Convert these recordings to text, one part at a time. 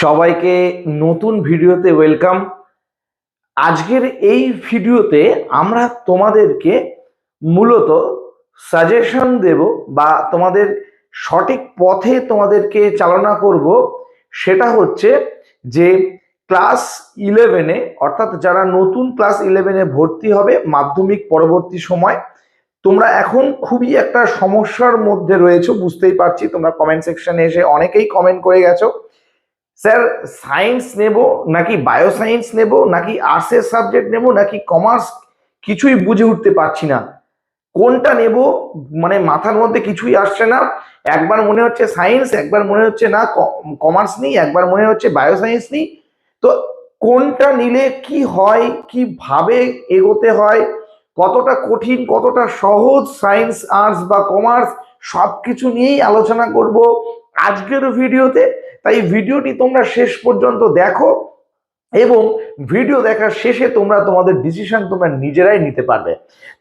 সবাইকে নতুন ভিডিওতে ওয়েলকাম। আজকের এই ভিডিওতে আমরা তোমাদেরকে মূলত সাজেশন দেব বা তোমাদের সঠিক পথে তোমাদেরকে চালনা করব। সেটা হচ্ছে যে ক্লাস ইলেভেনে, অর্থাৎ যারা নতুন ক্লাস ইলেভেনে ভর্তি হবে মাধ্যমিক পরবর্তী সময়, তোমরা এখন খুবই একটা সমস্যার মধ্যে রয়েছো, বুঝতেই পারছি, তোমরা কমেন্ট সেকশনে এসে অনেকেই কমেন্ট করে গেছো। স্যার সায়েন্স নেব নাকি বায়ো সায়েন্স নেব নাকি আর্টসের সাবজেক্ট নেব নাকি কমার্স কিছুই বুঝে উঠতে পারছি না। কোনটা নেব? মানে মাথার মধ্যে কিছুই আসছে না। একবার মনে হচ্ছে সায়েন্স একবার মনে হচ্ছে না কমার্স নেই, একবার মনে হচ্ছে বায়ো সায়েন্স নেই। তো কোনটা নিলে কি হয় কীভাবে এগোতে হয়, কতটা কঠিন, কতটা সহজ সায়েন্স আর্টস বা কমার্স সব কিছু নিয়েই আলোচনা করব আজকের ভিডিওতে। তাই ভিডিওটি তোমরা শেষ পর্যন্ত দেখো এবং ভিডিও দেখার শেষে তোমরা তোমাদের ডিসিশন তোমরা নিজেরাই নিতে পারবে।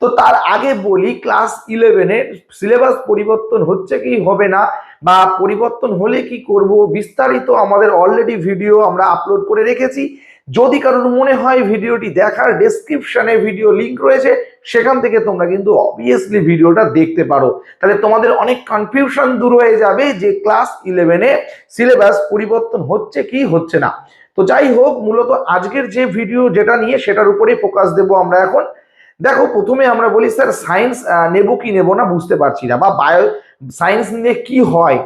তো তার আগে বলি ক্লাস ইলেভেনে সিলেবাস পরিবর্তন হচ্ছে কি হবে না বা পরিবর্তন হলে কি করব বিস্তারিত আমাদের অলরেডি ভিডিও আমরা আপলোড করে রেখেছি। যদি কারোর মনে হয় ভিডিওটি দেখার ডেসক্রিপশনে ভিডিও লিংক রয়েছে, সেখান থেকে তোমরা কিন্তু অবভিয়াসলি ভিডিওটা দেখতে পারো। তাহলে তোমাদের অনেক কনফিউশন দূর হয়ে যাবে যে ক্লাস ইলেভেনে সিলেবাস পরিবর্তন হচ্ছে কি হচ্ছে না। তো যাই হোক, মূলত আজকের যে ভিডিও যেটা নিয়ে সেটার উপরেই ফোকাস দেবো আমরা এখন। দেখো, প্রথমে আমরা বলি, স্যার সায়েন্স নেব কি নেব না বুঝতে পারছি না। বা বায়ো সায়েন্স নিয়ে কি হয়?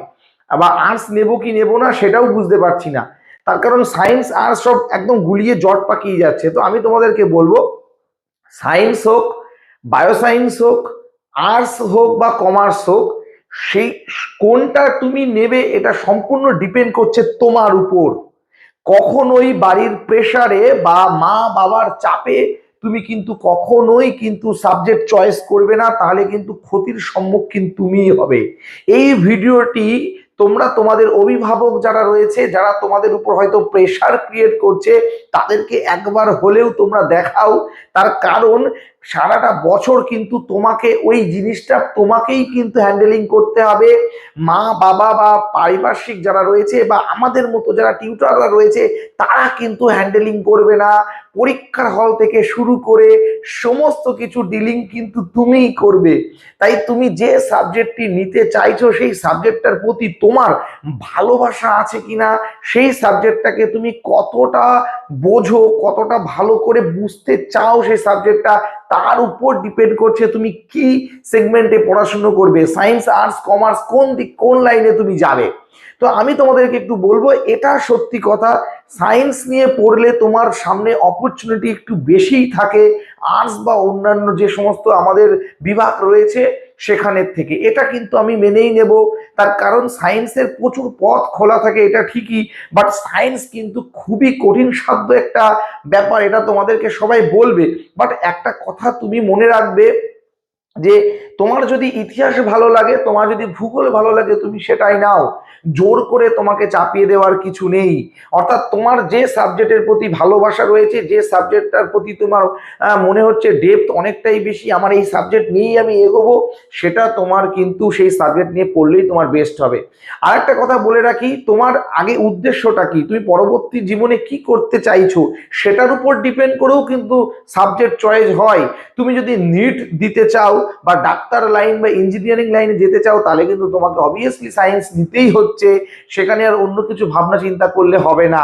বা আর্টস নেব কি নেব না সেটাও বুঝতে পারছি না। তার কারণ সায়েন্স আর্টস সব একদম গুলিয়ে জট পাকিয়ে যাচ্ছে। তো আমি তোমাদেরকে বলব সায়েন্স হোক বায়োসায়েন্স হোক আর্টস হোক বা কমার্স হোক, সেই কোনটা তুমি নেবে এটা সম্পূর্ণ ডিপেন্ড করছে তোমার উপর। কখনোই বাড়ির প্রেসারে বা মা বাবার চাপে তুমি কিন্তু কখনোই কিন্তু সাবজেক্ট চয়েস করবে না, তাহলে কিন্তু ক্ষতির সম্মুখীন তুমিই হবে। এই ভিডিওটি তোমরা তোমাদের অভিভাবক যারা রয়েছে, যারা তোমাদের উপর হয়তো প্রেশার ক্রিয়েট করছে, তাদেরকে একবার হলেও তোমরা দেখাও। তার কারণ সারাটা বছর কিন্তু তোমাকে ওই জিনিসটা তোমাকেই কিন্তু হ্যান্ডেলিং করতে হবে। মা, বাবা বা পারিপার্শ্বিক যারা রয়েছে বা আমাদের মতো যারা টিউটাররা রয়েছে, তারা কিন্তু হ্যান্ডেলিং করবে না। পরীক্ষার হল থেকে শুরু করে সমস্ত কিছু ডিলিং কিন্তু তুমিই করবে। তাই তুমি যে সাবজেক্টটি নিতে চাইছো, সেই সাবজেক্টটার প্রতি তোমার ভালোবাসা আছে কিনা, সেই সাবজেক্টটাকে তুমি কতটা বোঝো, কতটা ভালো করে বুঝতে চাও, সেই সাবজেক্টটা তার উপর ডিপেন্ড করছে তুমি কি সেগমেন্টে পড়াশুনো করবে সায়েন্স আর্টস কমার্স কোন দিক, কোন লাইনে তুমি যাবে। তো আমি তোমাদেরকে একটু বলব, এটা সত্যি কথা সায়েন্স নিয়ে পড়লে তোমার সামনে অপরচুনিটি একটু বেশিই থাকে আর্টস বা অন্যান্য যে সমস্ত আমাদের বিভাগ রয়েছে সেখানের থেকে। এটা কিন্তু আমি মেনেই নেব। তার কারণ সায়েন্সের প্রচুর পথ খোলা থাকে, এটা ঠিকই বাট সায়েন্স কিন্তু খুবই কঠিন সাধ্য একটা ব্যাপার, এটা তোমাদেরকে সবাই বলবে। বাট একটা কথা তুমি মনে রাখবে যে তোমার যদি ইতিহাস ভালো লাগে, তোমার যদি ভূগোল ভালো লাগে, তুমি সেটাই নাও। জোর করে তোমাকে চাপিয়ে দেওয়ার কিছু নেই। অর্থাৎ তোমার যে সাবজেক্টের প্রতি ভালোবাসা রয়েছে, যে সাবজেক্টটার প্রতি তোমার মনে হচ্ছে ডেপথ অনেকটাই বেশি, আমার এই সাবজেক্ট নিয়েই আমি এগোবো, সেটা তোমার কিন্তু সেই সাবজেক্ট নিয়ে পড়লেই তোমার বেস্ট হবে। আর একটা কথা বলে রাখি, তোমার আগে উদ্দেশ্যটা কি? তুমি পরবর্তী জীবনে কি করতে চাইছো, সেটার উপর ডিপেন্ড করেও কিন্তু সাবজেক্ট চয়েস হয়। তুমি যদি নিট দিতে চাও বা ডাক্তার লাইন বা ইঞ্জিনিয়ারিং লাইনে যেতে চাও, তাহলে কিন্তু তোমাকে অবভিয়াসলি সায়েন্স নিতেই হচ্ছে। সেখানে আর অন্য কিছু ভাবনা চিন্তা করলে হবে না।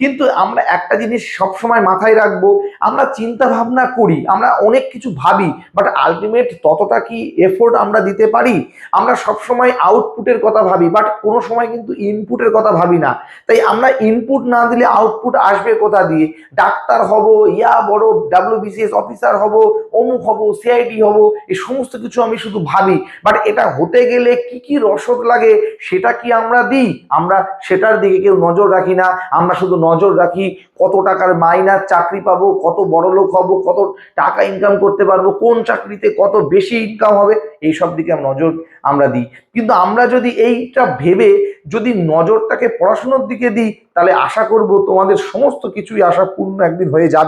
কিন্তু আমরা একটা জিনিস সবসময় মাথায় রাখব, আমরা চিন্তা ভাবনা করি, আমরা অনেক কিছু ভাবি বাট আলটিমেট ততটা কি এফোর্ট আমরা দিতে পারি? আমরা সবসময় আউটপুটের কথা ভাবি বাট কোনো সময় কিন্তু ইনপুটের কথা ভাবি না। তাই আমরা ইনপুট না দিলে আউটপুট আসবে কোথা দিয়ে? ডাক্তার হব, ইয়া বড় ডাব্লিউবিসিএস অফিসার হব, অমুক হব সিআইডি হব সমস্ত কিছু আমি শুধু ভাবি। বাট এটা হতে গেলে কি কি রসদ লাগে, সেটা কি আমরা দিই? আমরা সেটার দিকে কেউ নজর রাখি না। আমরা শুধু নজর রাখি কত টাকার মাইনার চাকরি পাবো, কত বড় লোক হব, কত টাকা ইনকাম করতে পারব, কোন চাকরিতে কত বেশি ইনকাম হবে, এই সব দিকে নজর আমরা দিই। কিন্তু আমরা যদি এইটা ভেবে যদি নজরটাকে পড়াশোনার দিকে দিই, তাহলে আশা করব তোমাদের সমস্ত কিছুই আশা পূর্ণ একদিন হয়ে যাবে।